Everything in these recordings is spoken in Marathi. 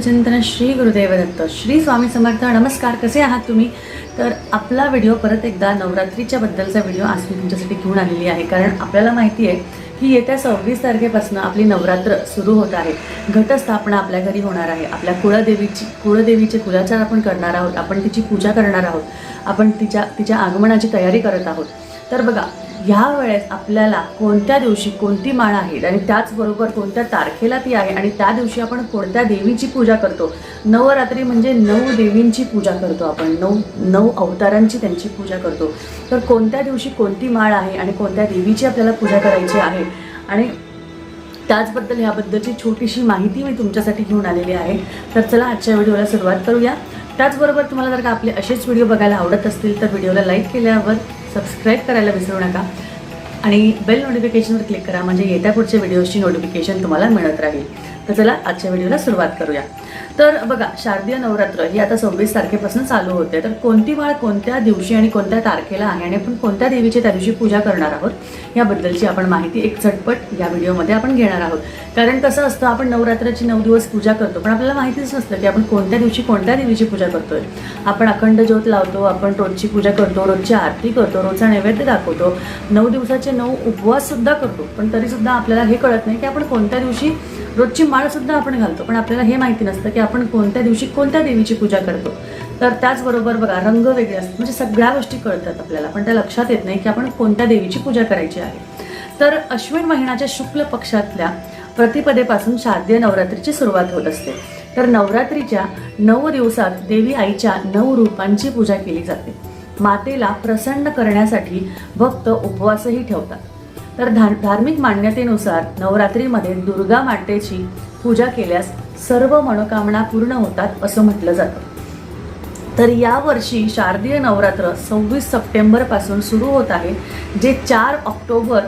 चिंतन श्री गुरुदेव दत्त श्री स्वामी समर्थ नमस्कार कसे आहात तुम्ही? तर आपला व्हिडिओ परत एकदा नवरात्रीच्या बद्दलचा व्हिडिओ आज मी तुमच्यासाठी घेऊन आलेली आहे. कारण आपल्याला माहिती आहे की येत्या सव्वीस तारखेपासून आपली नवरात्र सुरू होत आहे. घटस्थापना आपल्या घरी होणार आहे. आपल्या कुळदेवीची कुळदेवीचे कुलाचार आपण करणार आहोत. आपण तिची पूजा करणार आहोत. आपण तिच्या तिच्या आगमनाची तयारी करत आहोत. तर बघा ह्या वेळेस आपल्याला कोणत्या दिवशी कोणती माळ आहे? आणि त्याचबरोबर कोणत्या तारखेला ती आहे? आणि त्या दिवशी आपण कोणत्या देवीची पूजा करतो? नवरात्री म्हणजे नऊ देवींची पूजा करतो आपण. नऊ नऊ अवतारांची त्यांची पूजा करतो. तर कोणत्या दिवशी कोणती माळ आहे? आणि कोणत्या देवीची आपल्याला पूजा करायची आहे? आणि त्याचबद्दल ह्याबद्दलची छोटीशी माहिती मी तुमच्यासाठी घेऊन आलेली आहे. तर चला आजच्या व्हिडिओला सुरुवात करूया. त्याचबरोबर तुम्हाला जर का आपले असेच व्हिडिओ बघायला आवडत असतील तर व्हिडिओला लाईक केल्यावर सबस्क्राईब करायला विसरू नका. आणि बेल नोटिफिकेशनवर क्लिक करा. म्हणजे येत्या पुढच्या व्हिडिओची नोटिफिकेशन तुम्हाला मिळत राहील. तर चला आजच्या व्हिडिओला सुरुवात करूया. तर बघा शारदीय नवरात्र ही आता सव्वीस तारखेपासून चालू होते. तर कोणती माळ कोणत्या दिवशी आणि कोणत्या तारखेला आहे आणि आपण कोणत्या देवीची त्या दिवशी पूजा करणार आहोत याबद्दलची आपण माहिती एक झटपट या व्हिडिओमध्ये आपण घेणार आहोत. कारण कसं असतं आपण नवरात्राची नऊ दिवस पूजा करतो पण आपल्याला माहितीच नसतं की आपण कोणत्या दिवशी कोणत्या देवीची पूजा करतोय. आपण अखंड ज्योत लावतो आपण रोजची पूजा करतो रोजची आरती करतो रोजचा नैवेद्य दाखवतो नऊ दिवसाचे नऊ उपवास सुद्धा करतो. पण तरी सुद्धा आपल्याला हे कळत नाही की आपण कोणत्या दिवशी रोजची माळ सुद्धा आपण घालतो. पण आपल्याला हे माहिती नसतं असतं की आपण कोणत्या दिवशी कोणत्या देवीची पूजा करतो. तर त्याचबरोबर बघा रंग वेगळे असतात. म्हणजे सगळ्या गोष्टी कळतात आपल्याला. पण त्या लक्षात येत नाही की आपण कोणत्या देवीची पूजा करायची आहे. तर अश्विन महिन्याच्या शुक्ल पक्षातल्या प्रतिपदेपासून शारदीय नवरात्रीची सुरुवात होत असते. तर नवरात्रीच्या नऊ दिवसात देवी आईच्या नऊ रूपांची पूजा केली जाते. मातेला प्रसन्न करण्यासाठी भक्त उपवासही ठेवतात. तर धार्मिक मान्यतेनुसार नवरात्रीमध्ये दुर्गा मातेची पूजा केल्यास सर्व मनोकामना पूर्ण होतात असं म्हटलं जातं. तर यावर्षी शारदीय नवरात्र सव्वीस सप्टेंबरपासून सुरू होत आहे जे चार ऑक्टोबर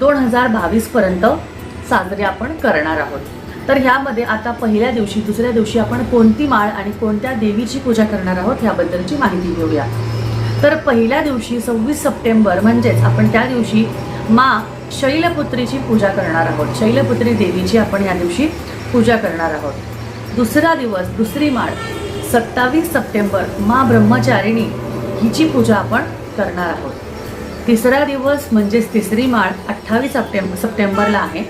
दोन हजार बावीसपर्यंत साजरे आपण करणार आहोत. तर ह्यामध्ये आता पहिल्या दिवशी दुसऱ्या दिवशी आपण कोणती माळ आणि कोणत्या देवीची पूजा करणार आहोत ह्याबद्दलची माहिती घेऊया. तर पहिल्या दिवशी सव्वीस सप्टेंबर म्हणजेच आपण त्या दिवशी मा शैलपुत्रीची पूजा करणार आहोत. शैलपुत्री देवीची आपण या दिवशी पूजा करणार आहोत. दुसरा दिवस दुसरी माळ सत्तावीस सप्टेंबर मा ब्रह्मचारिणी हिची पूजा आपण करणार आहोत. तिसरा दिवस म्हणजेच तिसरी माळ अठ्ठावीस सप्टेंबर सप्टेंबरला आहे.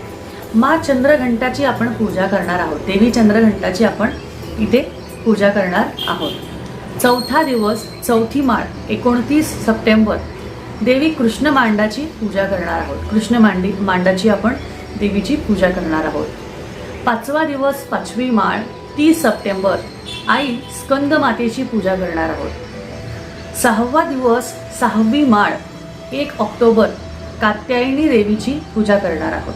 मा चंद्रघंटाची आपण पूजा करणार आहोत. देवी चंद्रघंटाची आपण इथे पूजा करणार आहोत. चौथा दिवस चौथी माळ एकोणतीस सप्टेंबर देवी कृष्ण मांडाची पूजा करणार आहोत. कृष्ण मांडी मांडाची आपण देवीची पूजा करणार आहोत. पाचवा दिवस पाचवी माळ तीस सप्टेंबर. आई स्कंद मातेची पूजा करणार आहोत. सहावा दिवस सहावी माळ एक ऑक्टोबर. कात्यायनी देवीची पूजा करणार आहोत.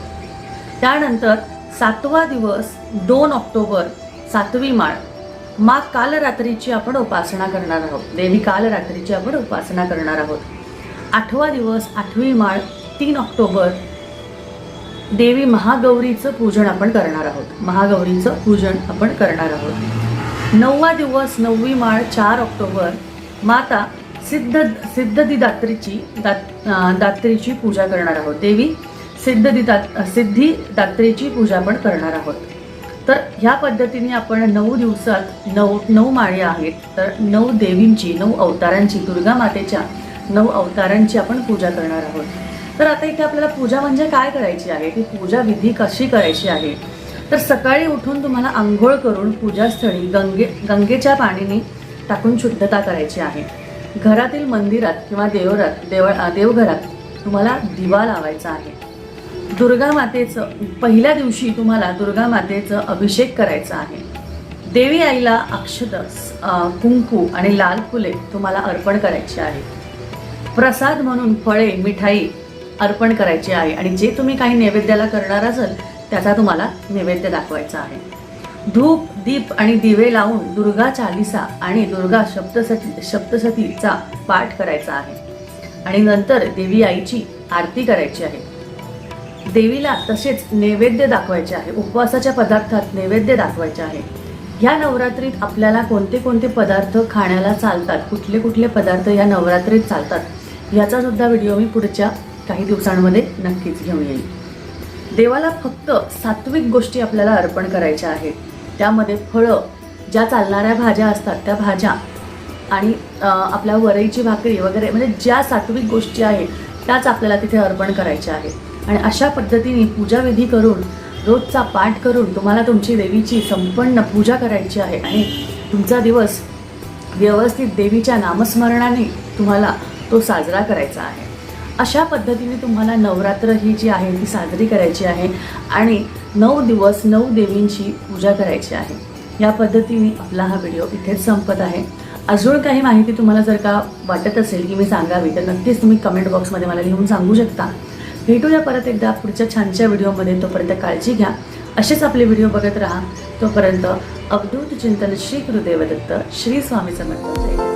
त्यानंतर सातवा दिवस दोन ऑक्टोबर सातवी माळ. मा कालरात्रीची आपण उपासना करणार आहोत. देवी कालरात्रीची आपण उपासना करणार आहोत. आठवा दिवस आठवी माळ तीन ऑक्टोबर. देवी महागौरीचं पूजन आपण करणार आहोत. महागौरीचं पूजन आपण करणार आहोत. नववा दिवस नववी माळ चार ऑक्टोबर माता सिद्ध सिद्धदी दात्रीची दात दात्रीची पूजा करणार आहोत. देवी सिद्धदी दात सिद्धी दात्रीची पूजा आपण करणार आहोत. तर ह्या पद्धतीने आपण नऊ दिवसात नऊ नऊ माळी आहेत. तर नऊ देवींची नऊ अवतारांची दुर्गा मातेच्या नऊ अवतारांची आपण पूजा करणार आहोत. तर आता इथे आपल्याला पूजा म्हणजे काय करायची आहे? ती पूजा विधी कशी करायची आहे? तर सकाळी उठून तुम्हाला आंघोळ करून पूजास्थळी गंगे गंगेच्या पाणीने टाकून शुद्धता करायची आहे. घरातील मंदिरात किंवा देवरात देव देवघरात तुम्हाला दिवा लावायचा आहे. दुर्गा मातेचं पहिल्या दिवशी तुम्हाला दुर्गा मातेचं अभिषेक करायचा आहे. देवी आईला अक्षत कुंकू आणि लाल फुले तुम्हाला अर्पण करायची आहे. प्रसाद म्हणून फळे मिठाई अर्पण करायची आहे आणि जे तुम्ही काही नैवेद्याला करणार असाल त्याचा तुम्हाला नैवेद्य दाखवायचा आहे. धूप दीप आणि दिवे लावून दुर्गा चालिसा आणि दुर्गा सप्तसती सप्तसतीचा पाठ करायचा आहे. आणि नंतर देवी आईची आरती करायची आहे. देवीला तसेच नैवेद्य दाखवायचे आहे. उपवासाच्या पदार्थात नैवेद्य दाखवायचे आहे. ह्या नवरात्रीत आपल्याला कोणते कोणते पदार्थ खाण्याला चालतात? कुठले कुठले पदार्थ या नवरात्रीत चालतात? याचा सुद्धा व्हिडिओ मी पुढच्या काही दिवसांमध्ये नक्कीच घेऊन येईल. देवाला फक्त सात्विक गोष्टी आपल्याला अर्पण करायच्या आहेत. त्यामध्ये फळं ज्या चालणाऱ्या भाज्या असतात त्या भाज्या आणि आपल्या वरईची भाकरी वगैरे म्हणजे ज्या सात्विक गोष्टी आहेत त्याच आपल्याला तिथे अर्पण करायच्या आहेत. आणि अशा पद्धतीने पूजाविधी करून रोजचा पाठ करून तुम्हाला तुमची देवीची संपन्न पूजा करायची आहे आणि तुमचा दिवस व्यवस्थित देवीच्या नामस्मरणाने तुम्हाला तो साजरा करायचा आहे. अशा पद्धतीने तुम्हाला नवरात्र ही जी आहे ती साजरी करायची आहे आणि नऊ दिवस नऊ देवींची पूजा करायची आहे. या पद्धतीने आपला हा व्हिडिओ इथेच संपत आहे. अजून काही माहिती तुम्हाला जर का वाटत असेल की मी सांगावी तर नक्कीच तुम्ही कमेंट बॉक्समध्ये मला लिहून सांगू शकता. भेटूया परत एकदा पुढच्या छानच्या व्हिडिओमध्ये तोपर्यंत काळजी घ्या. असेच आपले व्हिडिओ बघत राहा. तोपर्यंत अवधूत चिंतन श्री गुरुदेवदत्त श्री स्वामी समर्थ. जय.